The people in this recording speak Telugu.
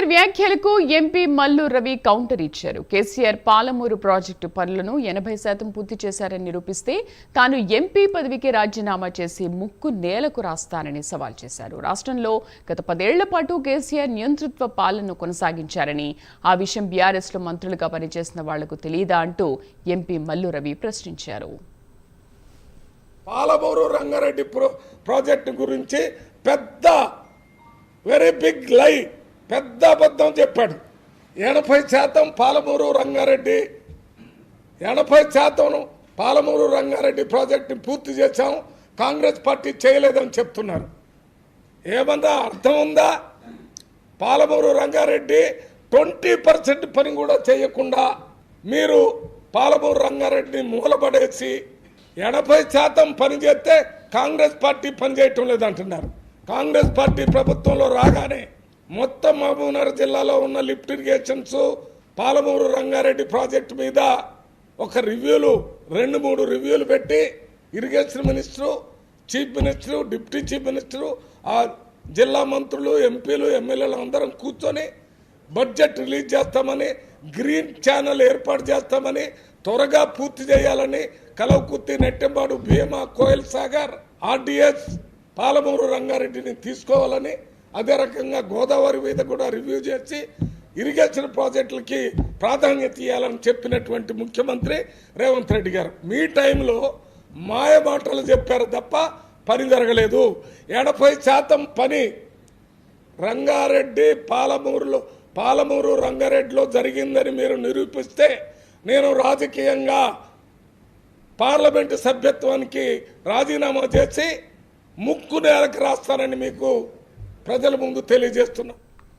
కేసీఆర్ వ్యాఖ్యలకు ఎంపీ మల్లు రవి కౌంటర్ ఇచ్చారు. కేసీఆర్ పాలమూరు ప్రాజెక్టు పనులను ఎనభై శాతం పూర్తి చేశారని నిరూపిస్తే తాను ఎంపీ పదవికి రాజీనామా చేసి ముక్కు నేలకు రాస్తానని సవాల్ చేశారు. రాష్ట్రంలో గత పదేళ్ళ పాటు కేసీఆర్ నియంతృత్వ పాలనను కొనసాగించారని ఆ విషయం బీఆర్ఎస్లో మంత్రులుగా పనిచేసిన వాళ్ళకు తెలియదా అంటూ ఎంపీ మల్లు రవి ప్రశ్నించారు. పాలమూరు రంగారెడ్డి ప్రాజెక్టు గురించి పెద్ద వెరీ బిగ్ లై పెద్ద అబద్ధం చెప్పాడు. ఎనభై శాతం పాలమూరు రంగారెడ్డి ఎనభై శాతం పాలమూరు రంగారెడ్డి ప్రాజెక్ట్ని పూర్తి చేశాం కాంగ్రెస్ పార్టీ చేయలేదని చెప్తున్నారు. ఏమన్నా అర్థం ఉందా? పాలమూరు రంగారెడ్డి ట్వంటీ పర్సెంట్ పని కూడా చేయకుండా మీరు పాలమూరు రంగారెడ్డిని మూలపడేసి ఎనభై శాతం పని చేస్తే కాంగ్రెస్ పార్టీ పనిచేయటం లేదంటున్నారు. కాంగ్రెస్ పార్టీ ప్రభుత్వంలో రాగానే మొత్తం మహబూబ్నగర్ జిల్లాలో ఉన్న lift irrigations Palamuru Rangareddy project మీద ఒక రివ్యూలు రెండు మూడు రివ్యూలు పెట్టి irrigation minister chief minister deputy chief minister ఆ జిల్లా మంత్రులు ఎంపీలు ఎమ్మెల్యేలు అందరం కూర్చొని బడ్జెట్ రిలీజ్ చేస్తామని గ్రీన్ ఛానల్ ఏర్పాటు చేస్తామని త్వరగా పూర్తి చేయాలని కలవకుర్తి నెట్టెంబాడు భీమా కోయల్ సాగర్ ఆర్డిఎస్ పాలమూరు రంగారెడ్డిని తీసుకోవాలని అదే రకంగా గోదావరి మీద కూడా రివ్యూ చేసి ఇరిగేషన్ ప్రాజెక్టులకి ప్రాధాన్యత ఇవ్వాలని చెప్పినటువంటి ముఖ్యమంత్రి రేవంత్ రెడ్డి గారు. మీ టైంలో మాయ మాటలు చెప్పారు తప్ప పని జరగలేదు. ఎనభై శాతం పని రంగారెడ్డి పాలమూరులో పాలమూరు రంగారెడ్డిలో జరిగిందని మీరు నిరూపిస్తే నేను రాజకీయంగా పార్లమెంటు సభ్యత్వానికి రాజీనామా చేసి ముక్కు నేలకు రాస్తానని మీకు ప్రజల ముందు తెలియజేస్తున్నాం.